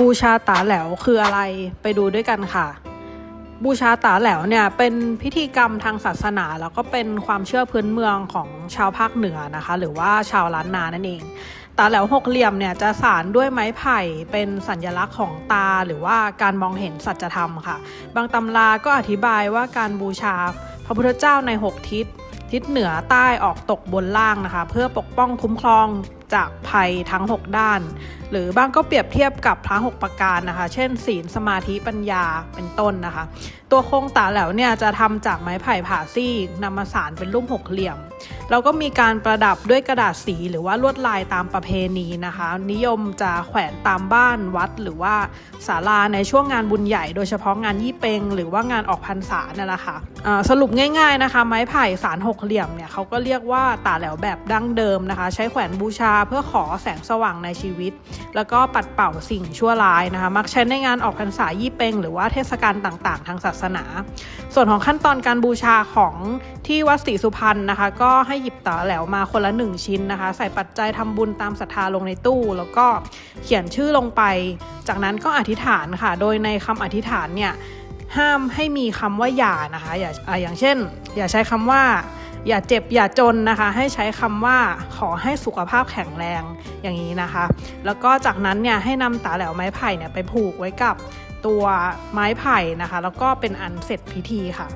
บูชาตาแหลวคืออะไรไปดูด้วยกันค่ะ บูชาตาแหลวเนี่ยเป็นพิธีกรรมทางศาสนา แล้วก็เป็นความเชื่อพื้นเมืองของชาวภาคเหนือนะคะ หรือว่าชาวล้านนานั่นเองตาแหลวหกเหลี่ยมเนี่ยจะสารด้วยไม้ไผ่เป็นสัญลักษณ์ของตาหรือว่าการมองเห็นสัจธรรมค่ะ บางตำราก็อธิบายว่าการบูชาพระพุทธเจ้าในหกทิศ ทิศเหนือใต้ออกตกบนล่างนะคะ เพื่อปกป้องคุ้มครองจากภัยทั้ง 6 ด้าน หรือบางก็เปรียบเทียบกับพระหกประการนะคะ เช่น ศีลสมาธิปัญญาเป็นต้นนะคะ ตัวโครงตาแหลวเนี่ยจะทำจากไม้ไผ่ผ่าซี่นำมาสานเป็นรูปหกเหลี่ยม แล้วก็มีการประดับด้วยกระดาษสีหรือว่าลวดลายตามประเพณีนะคะ นิยมจะแขวนตามบ้านวัดหรือว่าศาลาในช่วงงานบุญใหญ่ โดยเฉพาะงานยี่เปงหรือว่างานออกพรรษาเนั่นแหละค่ะอ่าสรุปง่าย ๆนะคะ ไม้ไผ่สารหกเหลี่ยมเนี่ยเขาก็เรียกว่าตาแหลวแบบดั้งเดิมนะคะ ใช้แขวนบูชาเพื่อขอแสงสว่างในชีวิต แล้วก็ปัดเป่าสิ่งชั่วร้ายนะคะ มักใช้ในงานออกพรรษายี่เปงหรือว่าเทศกาลต่างๆ ทางศาสนา ส่วนของขั้นตอนการบูชาของที่วัดศรีสุพรรณนะคะ ก็ให้หยิบตาแหลวมาคนละหนึ่งชิ้นนะคะ ใส่ปัจจัยทำบุญตามศรัทธาลงในตู้ แล้วก็เขียนชื่อลงไป จากนั้นก็อธิษฐานค่ะ โดยในคำอธิษฐานเนี่ยห้ามให้มีคำว่าอย่านะคะอย่าอย่างเช่น อย่าใช้คำว่าอย่าเจ็บอย่าจนนะคะ ให้ใช้คำว่าขอให้สุขภาพแข็งแรงอย่างนี้นะคะ แล้วก็จากนั้นเนี่ยให้นำตาแหลวไม้ไผ่เนี่ยไปผูกไว้กับตัวไม้ไผ่นะคะ แล้วก็เป็นอันเสร็จพิธีค่ะ